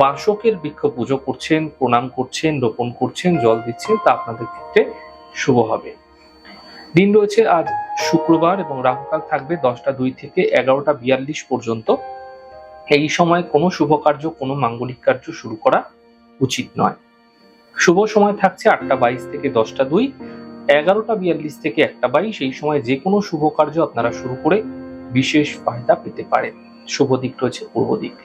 বাসকের বৃক্ষ পুজো করছেন, প্রণাম করছেন, রোপণ করছেন, জল দিচ্ছেন, তা আপনাদের ক্ষেত্রে শুভ হবে। দিন রয়েছে আজ শুক্রবার এবং রাহুকাল থাকবে দশটা দুই থেকে এগারোটা বিয়াল্লিশ পর্যন্ত। এই সময় কোনো শুভ কার্য, কোনো মাঙ্গলিক কার্য শুরু করা উচিত নয়। শুভ সময় থাকছে আটটা বাইশ থেকে দশটা দুই, এগারোটা বিয়াল্লিশ থেকে একটা বাইশ, এই সময় যে কোনো শুভ কার্য আপনারা শুরু করে বিশেষ ফায়দা পেতে পারেন। শুভ দিক রয়েছে পূর্ব দিক।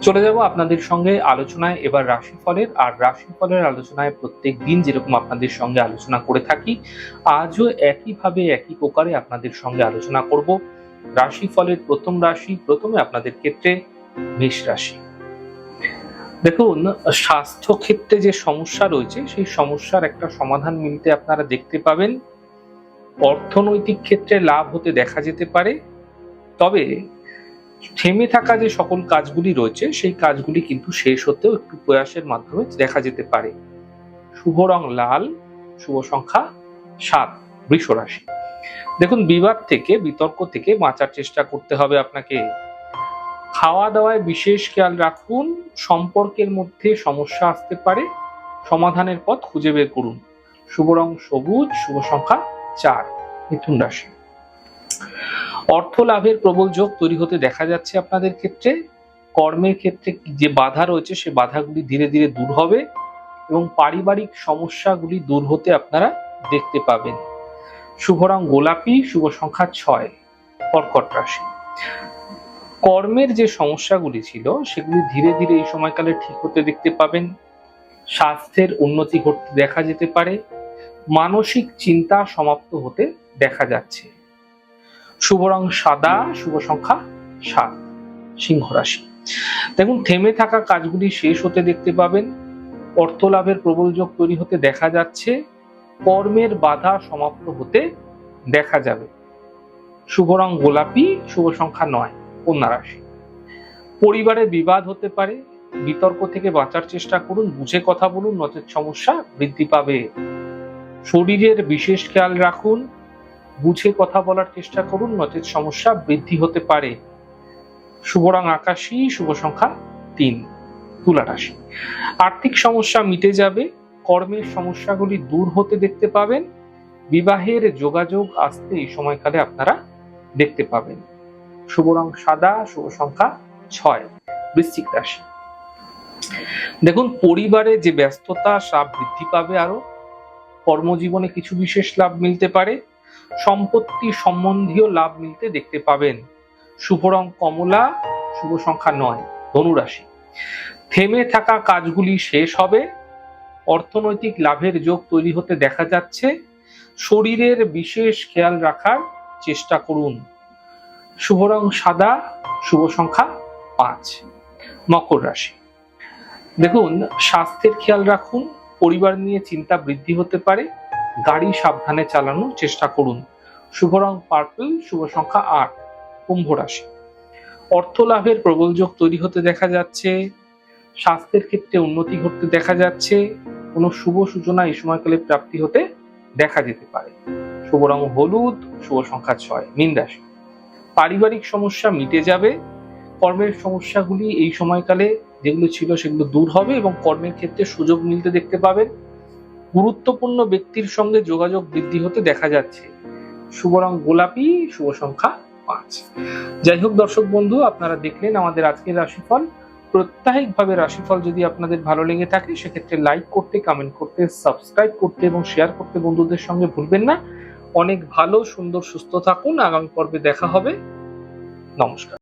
চলে যাব আপনাদের সঙ্গে আলোচনায়। এবার রাশিফলের আর রাশিফলের আলোচনায় প্রত্যেক দিন যেরকম আপনাদের সঙ্গে আলোচনা করে থাকি, আজও একইভাবে একই প্রকারে আপনাদের সঙ্গে আলোচনা করব। রাশিফলের প্রথম রাশি, প্রথমে আপনাদের ক্ষেত্রে মেষ রাশি। দেখুন স্বাস্থ্য ক্ষেত্রে যে সমস্যা রয়েছে, সেই সমস্যার একটা সমাধান মিলতে আপনারা দেখতে পাবেন। অর্থনৈতিক ক্ষেত্রে লাভ হতে দেখা যেতে পারে। তবে থেমে থাকা যে সকল কাজগুলি রয়েছে, সেই কাজগুলি কিন্তু শেষ হতেও একটু প্রয়াসের মাধ্যমে দেখা যেতে পারে। শুভ রং লাল, শুভ সংখ্যা সাত, বৃষ রাশি। দেখুন বিবাদ থেকে, বিতর্ক থেকে বাঁচার চেষ্টা করতে হবে আপনাকে। খাওয়া দাওয়ায় বিশেষ খেয়াল রাখুন, সম্পর্কের মধ্যে সমস্যা আসতে পারে। সমাধানের পথ খুঁজে বের করুন। শুভ রং সবুজ, শুভ সংখ্যা চার, মিথুন রাশি। অর্থ লাভের প্রবল যোগ তৈরি হতে দেখা যাচ্ছে আপনাদের ক্ষেত্রে। কর্মের ক্ষেত্রে যে বাধা রয়েছে, সে বাধাগুলি ধীরে ধীরে দূর হবে এবং পারিবারিক সমস্যাগুলি দূর হতে আপনারা দেখতে পাবেন। শুভ রং গোলাপি, শুভ সংখ্যা ছয়, কর্কট রাশি। কর্মের যে সমস্যাগুলি ছিল, সেগুলি ধীরে ধীরে এই সময়কালে ঠিক হতে দেখতে পাবেন। স্বাস্থ্যের উন্নতি ঘটতে দেখা যেতে পারে। মানসিক চিন্তা সমাপ্ত হতে দেখা যাচ্ছে। শুভ রং সাদা, শুভ সংখ্যা সাত, সিংহ রাশি। দেখুন, থেমে থাকা কাজগুলি শেষ হতে দেখতে পাবেন। অর্থ লাভের প্রবল যোগ তৈরি হতে দেখা যাচ্ছে। কর্মের বাধা সমাপ্ত হতে দেখা যাবে। শুভ রং গোলাপি, শুভ সংখ্যা নয়, কন্যা রাশি। পরিবারে বিবাদ হতে পারে। বিতর্ক থেকে বাঁচার চেষ্টা করুন, বুঝে কথা বলুন, নচেত সমস্যা বৃদ্ধি পাবে। শরীরের বিশেষ খেয়াল রাখুন। বুঝে কথা বলার চেষ্টা করুন নচেত সমস্যা বৃদ্ধি হতে পারে। শুভ রং আকাশী শুভ সংখ্যা তিন, তুলা রাশি। আর্থিক সমস্যা মিটে যাবে, কর্মের সমস্যাগুলি দূর হতে দেখতে পাবেন, বিবাহের যোগাযোগ আসতে এই সময়কালে আপনারা দেখতে পাবেন। শুভ রং সাদা শুভ সংখ্যা ছয়, বৃশ্চিক রাশি। দেখুন, পরিবারে যে ব্যস্ততা সাপ বৃদ্ধি পাবে আরও কর্মজীবনে কিছু বিশেষ লাভ মিলতে পারে। সম্পত্তি সম্বন্ধীয় লাভ মিলতে দেখতে পাবেন। শুভ রং কমলা, শুভ সংখ্যা নয়, ধনুরাশি। থেমে থাকা কাজগুলি শেষ হবে। অর্থনৈতিক লাভের যোগ তৈরি হতে দেখা যাচ্ছে। শরীরের বিশেষ খেয়াল রাখার চেষ্টা করুন। শুভ রং সাদা, শুভ সংখ্যা পাঁচ, মকর রাশি। দেখুন, স্বাস্থ্যের খেয়াল রাখুন। পরিবার নিয়ে চিন্তা বৃদ্ধি হতে পারে। গাড়ি সাবধানে চালানোর চেষ্টা করুন। শুভ রং পার্পল, শুভ সংখ্যা আট, কুম্ভ রাশি। অর্থ লাভের প্রবল যোগ তৈরি হতে দেখা যাচ্ছে। স্বাস্থ্যের ক্ষেত্রে উন্নতি ঘটতে দেখা যাচ্ছে। কোনো শুভ সূচনা এই সময়কালে প্রাপ্তি হতে দেখা যেতে পারে। শুভ রং হলুদ, শুভ সংখ্যা ছয়, মীন রাশি। পারিবারিক সমস্যা মিটে যাবে। কর্মের সমস্যাগুলি এই সময়কালে যেগুলো ছিল সেগুলো দূর হবে এবং কর্মের ক্ষেত্রে সুযোগ মিলতে দেখতে পাবেন। গুরুত্বপূর্ণ ব্যক্তির সঙ্গে যোগাযোগ বৃদ্ধি হতে দেখা যাচ্ছে। শুভ রং গোলাপি, শুভ সংখ্যা পাঁচ। যাই হোক দর্শক বন্ধু, আপনারা দেখলেন আমাদের আজকের রাশিফল। প্রত্যাহিকভাবে রাশিফল যদি আপনাদের ভালো লেগে থাকে, সেক্ষেত্রে লাইক করতে, কমেন্ট করতে, সাবস্ক্রাইব করতে এবং শেয়ার করতে বন্ধুদের সঙ্গে ভুলবেন না। অনেক ভালো, সুন্দর, সুস্থ থাকুন। আগামী পর্বে দেখা হবে। নমস্কার।